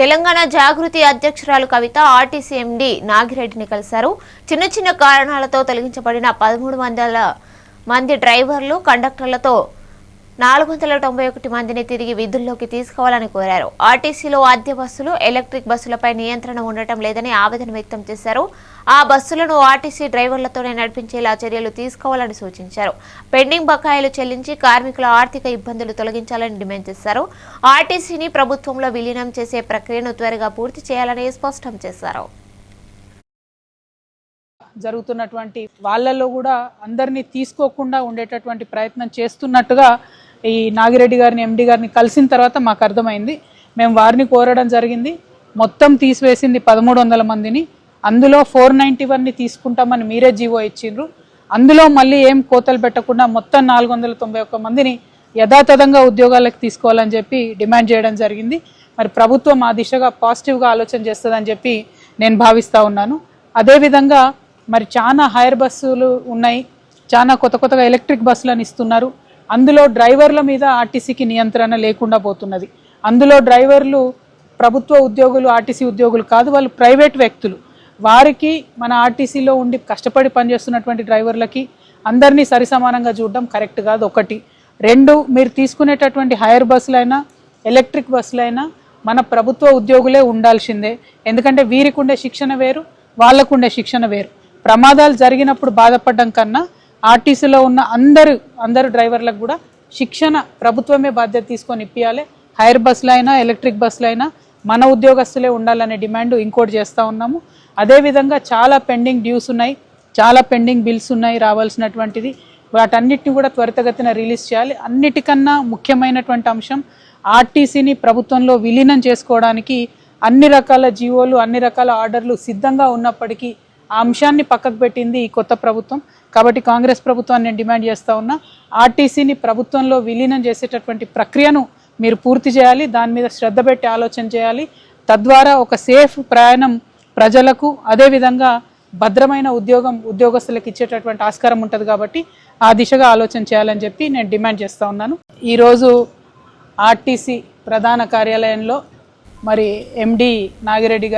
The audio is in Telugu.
తెలంగాణ జాగృతి అధ్యక్షురాలు కవిత ఆర్టీసీ ఎండీ నాగిరెడ్డిని కలిశారు. చిన్న చిన్న కారణాలతో తొలగించబడిన పదమూడు వందల మంది డ్రైవర్లు కండక్టర్లతో నాలుగు వందల తొంభై ఒకటి మందిని తిరిగి విధుల్లోకి తీసుకోవాలని కోరారు. ఆర్టీసీలో ఆద్య బస్సులు ఎలక్ట్రిక్ బస్సులపై నియంత్రణ ఉండటం లేదని ఆవేదన వ్యక్తం చేశారు. ఆ బస్సులను ఆర్టీసీ డ్రైవర్లతోనే నడిపించేలా చర్యలు తీసుకోవాలని సూచించారు. పెండింగ్ బకాయిలు చెల్లించి కార్మికుల ఆర్థిక ఇబ్బందులు తొలగించాలని డిమాండ్ చేశారు. ఆర్టీసీని ప్రభుత్వంలో విలీనం చేసే ప్రక్రియను త్వరగా పూర్తి చేయాలని స్పష్టం చేశారు. జరుగుతున్నటువంటి వాళ్ళల్లో కూడా అందరినీ తీసుకోకుండా ఉండేటటువంటి ప్రయత్నం చేస్తున్నట్టుగా ఈ నాగిరెడ్డి గారిని ఎండి గారిని కలిసిన తర్వాత మాకు అర్థమైంది. మేము వారిని కోరడం జరిగింది. మొత్తం తీసివేసింది పదమూడు వందల మందిని. అందులో ఫోర్ నైంటీ వన్ని తీసుకుంటామని మీరే జీవో ఇచ్చిండ్రు. అందులో మళ్ళీ ఏం కోతలు పెట్టకుండా మొత్తం నాలుగు వందల తొంభై ఒక్క మందిని యథాతథంగా ఉద్యోగాలకు తీసుకోవాలని చెప్పి డిమాండ్ చేయడం జరిగింది. మరి ప్రభుత్వం ఆ దిశగా పాజిటివ్గా ఆలోచన చేస్తుందని చెప్పి నేను భావిస్తూ ఉన్నాను. అదేవిధంగా మరి చాలా హైర్ బస్సులు ఉన్నాయి. చాలా కొత్త కొత్తగా ఎలక్ట్రిక్ బస్సులను ఇస్తున్నారు. అందులో డ్రైవర్ల మీద ఆర్టీసీకి నియంత్రణ లేకుండా పోతున్నది. అందులో డ్రైవర్లు ప్రభుత్వ ఉద్యోగులు ఆర్టీసీ ఉద్యోగులు కాదు వాళ్ళు ప్రైవేట్ వ్యక్తులు. వారికి మన ఆర్టీసీలో ఉండి కష్టపడి పనిచేస్తున్నటువంటి డ్రైవర్లకి అందరినీ సరిసమానంగా చూడడం కరెక్ట్ కాదు. ఒకటి. రెండు మీరు తీసుకునేటటువంటి హైయర్ బస్సులైనా ఎలక్ట్రిక్ బస్సులైనా మన ప్రభుత్వ ఉద్యోగులే ఉండాల్సిందే. ఎందుకంటే వీరికి ఉండే శిక్షణ వేరు వాళ్ళకు ఉండే శిక్షణ వేరు. ప్రమాదాలు జరిగినప్పుడు బాధపడడం కన్నా ఆర్టీసీలో ఉన్న అందరు అందరు డ్రైవర్లకు కూడా శిక్షణ ప్రభుత్వమే బాధ్యత తీసుకొని ఇప్పియాలి. హైర్ బస్సులు అయినా ఎలక్ట్రిక్ బస్సులైనా మన ఉద్యోగస్తులే ఉండాలనే డిమాండ్ ఇంకోటి చేస్తూ ఉన్నాము. అదేవిధంగా చాలా పెండింగ్ డ్యూస్ ఉన్నాయి చాలా పెండింగ్ బిల్స్ ఉన్నాయి రావాల్సినటువంటిది. వాటన్నిటిని కూడా త్వరితగతిన రిలీజ్ చేయాలి. అన్నిటికన్నా ముఖ్యమైనటువంటి అంశం ఆర్టీసీని ప్రభుత్వంలో విలీనం చేసుకోవడానికి అన్ని రకాల జీవోలు అన్ని రకాల ఆర్డర్లు సిద్ధంగా ఉన్నప్పటికీ ఆ అంశాన్ని పక్కకు పెట్టింది ఈ కొత్త ప్రభుత్వం. కాబట్టి కాంగ్రెస్ ప్రభుత్వాన్ని నేను డిమాండ్ చేస్తూ ఉన్నా ఆర్టీసీని ప్రభుత్వంలో విలీనం చేసేటటువంటి ప్రక్రియను మీరు పూర్తి చేయాలి దాని మీద శ్రద్ధ పెట్టి ఆలోచన చేయాలి. తద్వారా ఒక సేఫ్ ప్రయాణం ప్రజలకు అదేవిధంగా భద్రమైన ఉద్యోగం ఉద్యోగస్తులకు ఇచ్చేటటువంటి ఆస్కారం ఉంటుంది కాబట్టి ఆ దిశగా ఆలోచన చేయాలని చెప్పి నేను డిమాండ్ చేస్తూ ఉన్నాను. ఈరోజు ఆర్టీసీ ప్రధాన కార్యాలయంలో మరి ఎండి నాగిరెడ్డి గారు